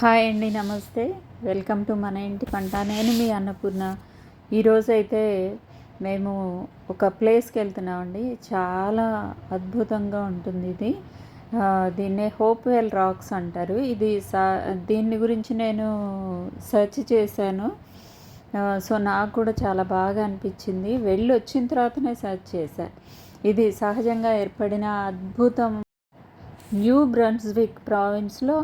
Hi అండి నమస్తే. Welcome to మన ఇంటి పంట. నేను మీ అన్నపూర్ణ. ఈరోజు అయితే మేము ఒక ప్లేస్కి వెళ్తున్నామండి. చాలా అద్భుతంగా ఉంటుంది ఇది. ఆ, దీన్నే హోప్వెల్ రాక్స్ అంటారు. ఇది సా దీని గురించి నేను సెర్చ్ చేశాను. సో నాకు కూడా చాలా బాగా అనిపించింది. వెళ్ళి వచ్చిన తర్వాతనే సెర్చ్ చేశాను ఇది సహజంగా ఏర్పడిన అద్భుతం న్యూ బ్రన్స్విక్ ప్రావిన్స్లో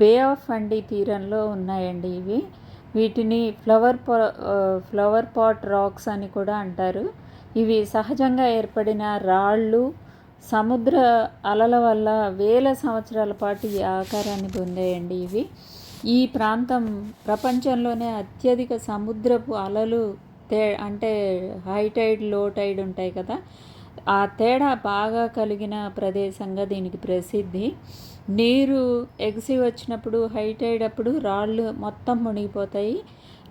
బే ఆఫ్ అండి తీరంలో ఉన్నాయండి ఇవి. వీటిని ఫ్లవర్ పా ఫ్లవర్ పాట్ రాక్స్ అని కూడా అంటారు. ఇవి సహజంగా ఏర్పడిన రాళ్ళు సముద్ర అలల వల్ల వేల సంవత్సరాల పాటు ఈ ఆకారాన్ని పొందాయండి ఇవి. ఈ ప్రాంతం ప్రపంచంలోనే అత్యధిక సముద్రపు అలలు తే అంటే హై టైడ్లో టైడ్ ఉంటాయి కదా. ఆ తేడా బాగా కలిగిన ప్రదేశంగా దీనికి ప్రసిద్ధి. నీరు ఎగిసి వచ్చినప్పుడు హై టైడ్ అప్పుడు రాళ్ళు మొత్తం మునిగిపోతాయి.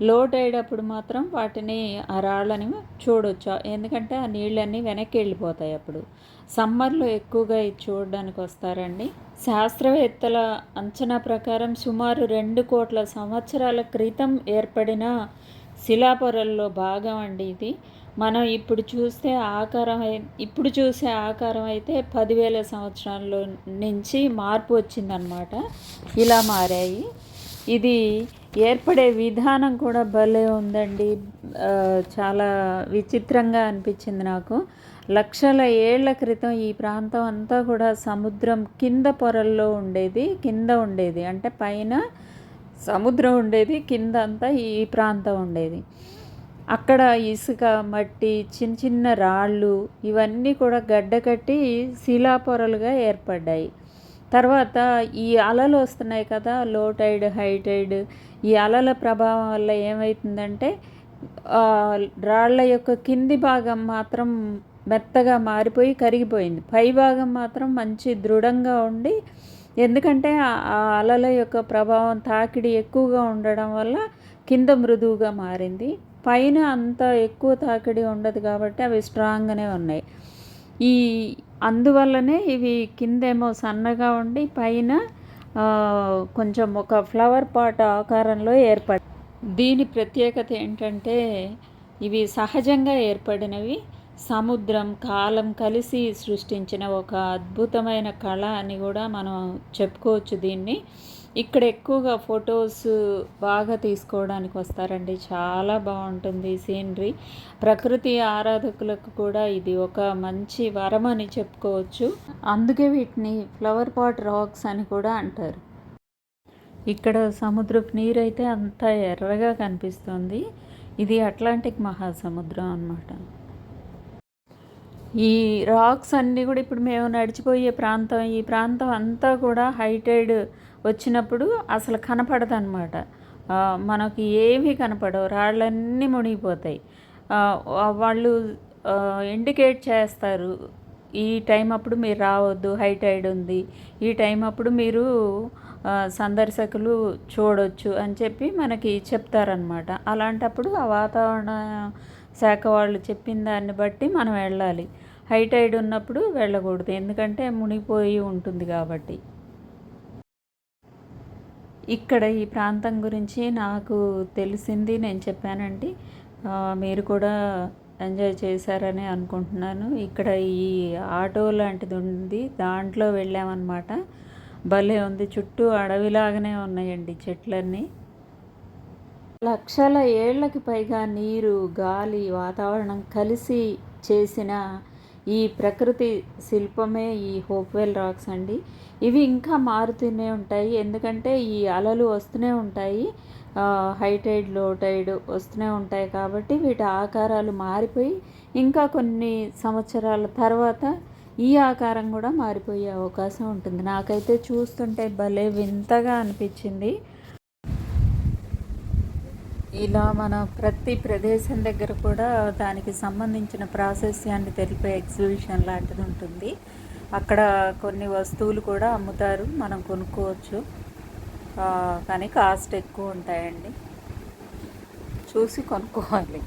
లో టైడ్ అప్పుడు మాత్రం వాటిని ఆ రాళ్ళని చూడొచ్చు. ఎందుకంటే ఆ నీళ్ళన్నీ వెనక్కి వెళ్ళిపోతాయి అప్పుడు. సమ్మర్లో ఎక్కువగా ఇది చూడడానికి వస్తారండి. శాస్త్రవేత్తల అంచనా ప్రకారం సుమారు రెండు కోట్ల సంవత్సరాల క్రితం ఏర్పడిన శిలాపొరల్లో భాగం అండి ఇది. మనం ఇప్పుడు చూస్తే ఆకారం ఇప్పుడు చూసే ఆకారం అయితే పదివేల సంవత్సరాల నుంచి మార్పు వచ్చిందనమాట ఇలా మారాయి. ఇది ఏర్పడే విధానం కూడా భలే ఉందండి. చాలా విచిత్రంగా అనిపించింది నాకు. లక్షల ఏళ్ళ క్రితం ఈ ప్రాంతం అంతా కూడా సముద్రం కింద పొరల్లో ఉండేది కింద ఉండేది. అంటే పైన సముద్రం ఉండేది కింద అంతా ఈ ప్రాంతం ఉండేది. అక్కడ ఇసుక మట్టి చిన్న చిన్న రాళ్ళు ఇవన్నీ కూడా గడ్డకట్టి శిలాపొరలుగా ఏర్పడ్డాయి. తర్వాత ఈ అలలు వస్తున్నాయి కదా లో టైడ్ హై టైడ్ ఈ అలల ప్రభావం వల్ల ఏమవుతుందంటే రాళ్ళ రాళ్ళ యొక్క కింది భాగం మాత్రం మెత్తగా మారిపోయి కరిగిపోయింది. పై భాగం మాత్రం మంచి దృఢంగా ఉండి ఎందుకంటే ఆ అలల యొక్క ప్రభావం తాకిడి ఎక్కువగా ఉండడం వల్ల కింద మృదువుగా మారింది. పైన అంత ఎక్కువ తాకిడి ఉండదు కాబట్టి అవి స్ట్రాంగ్గానే ఉన్నాయి. ఈ అందువల్లనే ఇవి కిందేమో సన్నగా ఉండి పైన కొంచెం ఒక ఫ్లవర్ పాట్ ఆకారంలో ఏర్పడి దీని ప్రత్యేకత ఏంటంటే ఇవి సహజంగా ఏర్పడినవి. సముద్రం కాలం కలిసి సృష్టించిన ఒక అద్భుతమైన కళ అని కూడా మనం చెప్పుకోవచ్చు దీన్ని. ఇక్కడ ఎక్కువగా ఫొటోస్ బాగా తీసుకోవడానికి వస్తారండి. చాలా బాగుంటుంది సీనరీ. ప్రకృతి ఆరాధకులకు కూడా ఇది ఒక మంచి వరం అని చెప్పుకోవచ్చు. అందుకే వీటిని ఫ్లవర్ పాట్ రాక్స్ అని కూడా అంటారు. ఇక్కడ సముద్రపు నీరు అయితే అంత ఎర్రగా కనిపిస్తుంది. ఇది అట్లాంటిక్ మహాసముద్రం అన్నమాట. ఈ రాక్స్ అన్నీ కూడా ఇప్పుడు మేము నడిచిపోయే ప్రాంతం ఈ ప్రాంతం అంతా కూడా హైటైడ్ వచ్చినప్పుడు అసలు కనపడదనమాట మనకి ఏమీ కనపడవు. రాళ్ళన్నీ మునిగిపోతాయి. వాళ్ళు ఇండికేట్ చేస్తారు. ఈ టైం అప్పుడు మీరు రావద్దు హై టైడ్ ఉంది. ఈ టైం అప్పుడు మీరు సందర్శకులు చూడొచ్చు అని చెప్పి మనకి చెప్తారనమాట అలాంటప్పుడు ఆ వాతావరణ శాఖ వాళ్ళు చెప్పిన దాన్ని బట్టి మనం వెళ్ళాలి. హై టైడ్ ఉన్నప్పుడు వెళ్ళకూడదు. ఎందుకంటే మునిగిపోయి ఉంటుంది కాబట్టి. ఇక్కడ ఈ ప్రాంతం గురించి నాకు తెలిసింది నేను చెప్పానండి. మీరు కూడా ఎంజాయ్ చేశారని అనుకుంటున్నాను. ఇక్కడ ఈ ఆటో లాంటిది ఉంది దాంట్లో వెళ్ళామన్నమాట. భలే ఉంది చుట్టూ అడవిలాగానే ఉన్నాయండి చెట్లన్నీ. లక్షల ఏళ్ళకి పైగా నీరు గాలి వాతావరణం కలిసి చేసిన ఈ ప్రకృతి శిల్పమే ఈ హోప్వెల్ రాక్స్ అండి. ఇవి ఇంకా మారుతూనే ఉంటాయి. ఎందుకంటే ఈ అలలు వస్తూనే ఉంటాయి. హై టైడ్లో టైడ్ వస్తూనే ఉంటాయి కాబట్టి వీటి ఆకారాలు మారిపోయి ఇంకా కొన్ని సంవత్సరాల తర్వాత ఈ ఆకారం కూడా మారిపోయే అవకాశం ఉంటుంది. నాకైతే చూస్తుంటే భలే వింతగా అనిపించింది. ఇలా మన ప్రతి ప్రదేశం దగ్గర కూడా దానికి సంబంధించిన ప్రాశస్యాన్ని తెలిపే ఎగ్జిబిషన్ లాంటిది ఉంటుంది. అక్కడ కొన్ని వస్తువులు కూడా అమ్ముతారు మనం కొనుక్కోవచ్చు. కానీ కాస్ట్ ఎక్కువ ఉంటాయండి. చూసి కొనుక్కోవాలి.